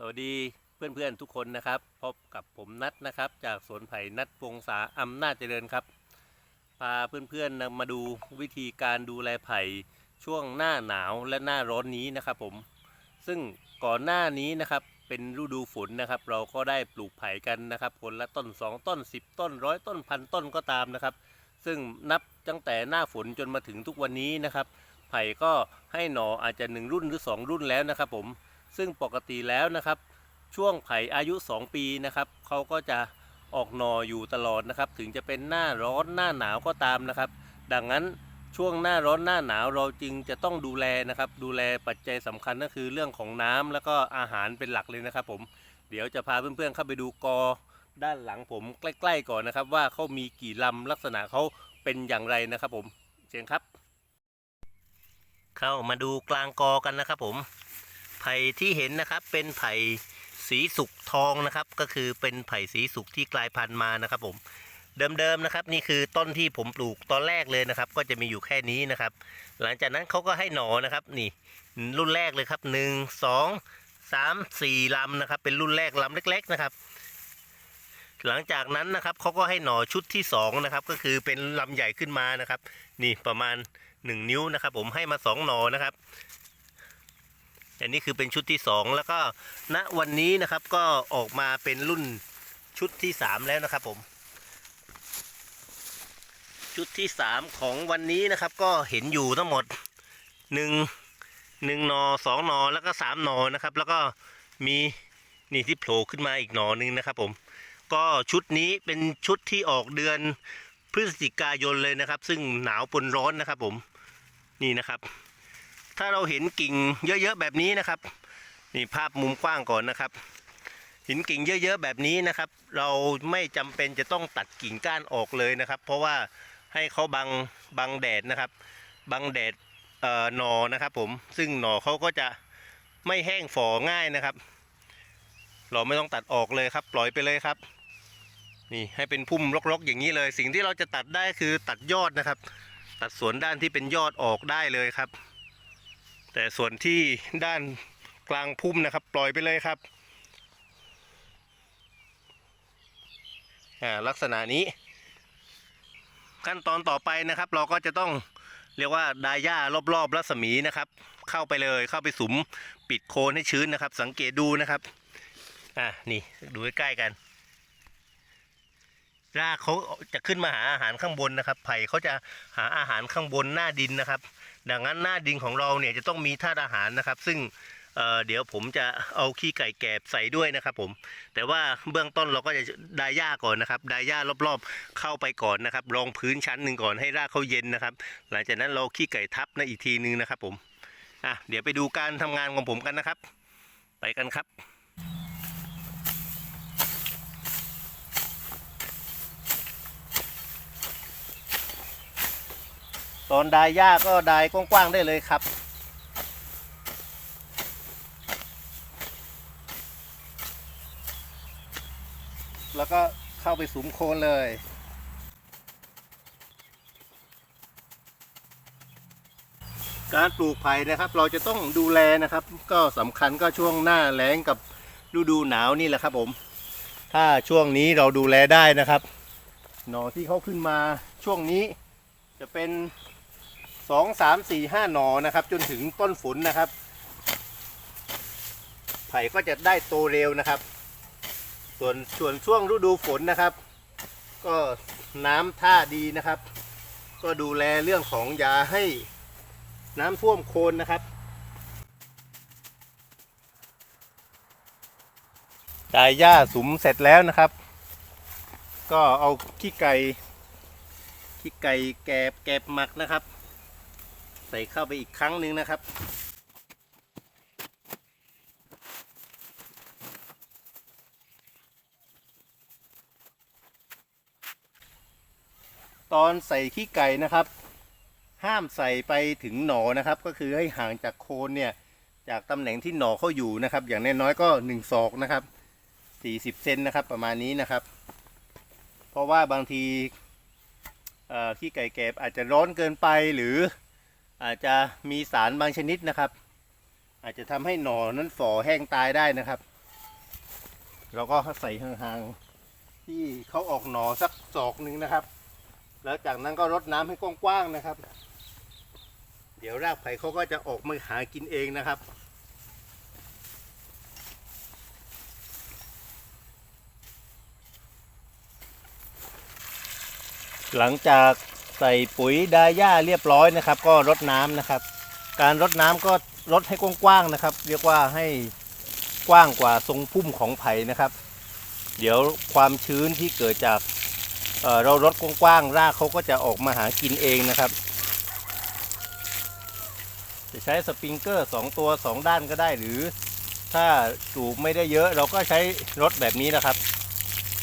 สวัสดีเพื่อนๆทุกคนนะครับ พบกับผมนัทนะครับ จากสวนไผ่นัทวงศาอำนาจเจริญครับ พาเพื่อนๆนำมาดูวิธีการดูแลไผ่ช่วงหน้าหนาวและหน้าร้อนนี้นะครับผม ซึ่งก่อนหน้านี้นะครับเป็นฤดูฝนนะครับ เราก็ได้ปลูกไผ่กันนะครับคนละต้น 2 ต้น 10 ต้นร้อยต้นพันต้นก็ตามนะครับ ซึ่งนับตั้งแต่หน้าฝนจนมาถึงทุกวันนี้นะครับ ไผ่ก็ให้หน่ออาจจะ 1 รุ่นหรือ 2 รุ่นแล้วนะครับผม ซึ่งปกติแล้วนะครับ ช่วงไผ่อายุ 2 ปีนะครับเขาก็จะออกหนออยู่ตลอดนะครับ ถึงจะเป็นหน้าร้อนหน้าหนาวก็ตามนะครับ ดังนั้นช่วงหน้าร้อนหน้าหนาวเราจึงจะต้องดูแลนะครับ ดูแลปัจจัยสำคัญก็คือเรื่องของน้ำแล้วก็อาหารเป็นหลักเลยนะครับ ผม เดี๋ยวจะพาเพื่อนๆเข้าไปดูกอด้านหลังผมใกล้ ๆ ก่อนนะครับ ว่าเขามีกี่ลำลักษณะเขาเป็นอย่างไรนะครับ ผมเชิญครับ เข้ามาดูกลางกอกันนะครับผม ผ่ที่เห็นนะครับเป็นไผ่สีสุกทองนะครับ ก็คือเป็นไผ่สีสุกที่กลายพันธุ์มานะครับผมเดิมๆนะครับนี่คือต้นที่ผมปลูกตอนแรกเลยนะครับ ก็จะมีอยู่แค่นี้นะครับ หลังจากนั้นเขาก็ให้หนอนะครับนี่รุ่นแรกเลยครับหนึ่งสองสามสี่ลำนะครับ เป็นรุ่นแรกลำเล็ก ๆนะครับ หลังจากนั้นนะครับเขาก็ให้หน่อชุดที่สองนะครับก็คือเป็นลำใหญ่ขึ้นมานะครับ นี่ประมาณหนึ่งนิ้วนะครับ ผมให้มาสองหนอนะครับ อันนี้คือเป็นชุดที่สองแล้วก็ณวันนี้นะครับก็ออกมาเป็นรุ่นชุดที่สามแล้วนะครับผม ชุดที่สามของวันนี้นะครับ ก็เห็นอยู่ทั้งหมดหนึ่งหนึ่งหนอสองหนอแล้วก็สามหนอนะครับ แล้วก็มีนี่ที่โผล่ขึ้นมาอีกหนอหนึ่งนะครับ ผม ก็ชุดนี้เป็นชุดที่ออกเดือนพฤศจิกายนเลยนะครับ ซึ่งหนาวปนร้อนนะครับ ผมนี่นะครับ ถ้าเราเห็นกิ่งเยอะๆแบบนี้นะครับนี่ภาพมุมกว้างก่อนนะครับเห็นกิ่งเยอะๆแบบนี้นะครับ เราไม่จำเป็นจะต้องตัดกิ่งก้านออกเลยนะครับ เพราะว่าให้เขาบังบังแดดนะครับ บังแดดเอ่อหนอนะครับ ผมซึ่งหนอเขาก็จะไม่แห้งฝ่อง่ายนะครับ เราไม่ต้องตัดออกเลยครับ ปล่อยไปเลยครับ นี่ให้เป็นพุ่มรกๆ อย่างนี้เลย สิ่งที่เราจะตัดได้คือตัดยอดนะครับ ตัดส่วนด้านที่เป็นยอดออกได้เลยครับ แต่ส่วนที่ด้านกลางพุ่มนะครับ ปล่อยไปเลยครับอ่าลักษณะนี้ ขั้นตอนต่อไปนะครับ เราก็จะต้องเรียกว่าดาย่ารอบๆรัศมีนะครับ เข้าไปเลยเข้าไปสุมปิดโคนให้ชื้นนะครับ สังเกตดูนะครับ อ่านี่ดูใกล้ๆกัน รากเขาจะขึ้นมาหาอาหารข้างบนนะครับ ไผ่เขาจะหาอาหารข้างบนหน้าดินนะครับ ดังนั้นหน้าดินของเราเนี่ยจะต้องมีธาตุอาหารนะครับ ซึ่งเเดี๋ยวผมจะเอาขี้ไก่แกบใส่ด้วยนะครับ ผม แต่ว่าเบื้องต้นเราก็จะดาย่าก่อนนะครับดาย่ารอบๆเข้าไปก่อนนะครับ รองพื้นชั้นหนึ่งก่อนให้รากเขาเย็นนะครับ หลังจากนั้นเราขี้ไก่ทับนะอีกทีนึงนะครับ ผมอะเดี๋ยวไปดูการทำงานของผมกันนะครับ ไปกันครับ ตอนไดายหญ้าก็ไดายกว้างๆได้เลยครับ แล้วก็เข้าไปสุมโคนเลยการปลูกไผ่นะครับ เราจะต้องดูแลนะครับ ก็สำคัญก็ช่วงหน้าแล้งกับฤดูหนาวนี่แหละครับผม ถ้าช่วงนี้เราดูแลได้นะครับ หน่อที่เขาขึ้นมาช่วงนี้จะเป็น สองสามสี่ห้าหนอนะครับ จนถึงต้นฝนนะครับ ไผ่ก็จะได้โตเร็วนะครับ ส่วนส่วนช่วงฤดูฝนนะครับ ก็น้ำท่าดีนะครับ ก็ดูแลเรื่องของยาให้น้ำท่วมโคนนะครับดายหญ้าสุมเสร็จแล้วนะครับ ก็เอาขี้ไก่ขี้ไก่แกบแกบหมักนะครับ ใส่เข้าไปอีกครั้งหนึ่งนะครับตอนใส่ขี้ไก่นะครับ ห้ามใส่ไปถึงหนอนะครับ ก็คือให้ห่างจากโคนเนี่ย จากตำแหน่งที่หนอเขาอยู่นะครับ อย่างน้อยๆก็หนึ่งศอกนะครับสี่สิบเซนนะครับประมาณนี้นะครับ เพราะว่าบางทีขี้ไก่แกบอาจจะร้อนเกินไปหรือ อาจจะมีสารบางชนิดนะครับ อาจจะทำให้หนอนั้นฝ่อแห้งตายได้นะครับ เราก็ใส่ห่างๆที่เขาออกหน่อสักศอกหนึ่งนะครับ แล้วจากนั้นก็รดน้ำให้กว้างๆนะครับ เดี๋ยวรากไผ่เขาก็จะออกมาหากินเองนะครับหลังจาก ใส่ปุ๋ยดาย่าเรียบร้อยนะครับ ก็รดน้ำนะครับ การรดน้ำก็รดให้กว้างๆนะครับ เรียกว่าให้กว้างกว่าทรงพุ่มของไผ่นะครับ เดี๋ยวความชื้นที่เกิดจากเเรารดกว้างๆรากเขาก็จะออกมาหากินเองนะครับ จะใช้สปริงเกอร์ 2 ตัว 2 ด้านก็ได้หรือถ้าปลูกไม่ได้เยอะเราก็ใช้รถแบบนี้นะครับ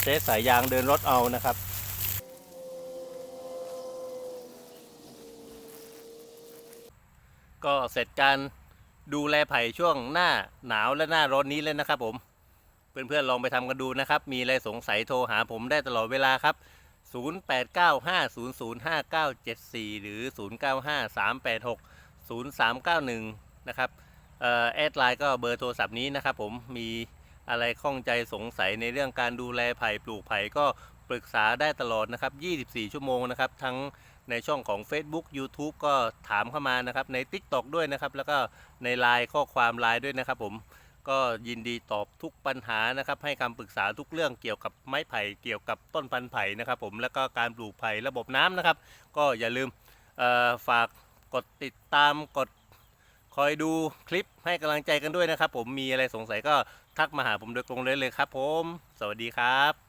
ใช้สายยางเดินรถเอานะครับ ก็เสร็จการดูแลไผ่ช่วงหน้าหนาวและหน้าร้อนนี้เลยนะครับ ผม เพื่อนๆลองไปทำกันดูนะครับ มีอะไรสงสัยโทรหาผมได้ตลอดเวลาครับ 0895005974 หรือ 0953860391 นะครับแอดไลน์ก็เบอร์โทรศัพท์นี้นะครับผมมีอะไรข้องใจสงสัยในเรื่องการดูแลไผ่ปลูกไผ่ก็ ปรึกษาได้ตลอดนะครับ 24 ชั่วโมงนะครับ ทั้งในช่องของ Facebook YouTube ก็ถามเข้ามานะครับ ใน TikTok ด้วยนะครับ แล้วก็ในไลน์ข้อความไลน์ด้วยนะครับ ผมก็ยินดีตอบทุกปัญหานะครับ ให้คำปรึกษาทุกเรื่องเกี่ยวกับไม้ไผ่เกี่ยวกับต้นพันธุ์ไผ่นะครับ ผมแล้วก็การปลูกไผ่ระบบน้ำนะครับ ก็อย่าลืมฝากกดติดตามกดคอยดูคลิปให้กำลังใจกันด้วยนะครับ ผมมีอะไรสงสัยก็ทักมาหาผมโดยตรงเลยเลยครับ ผม สวัสดีครับ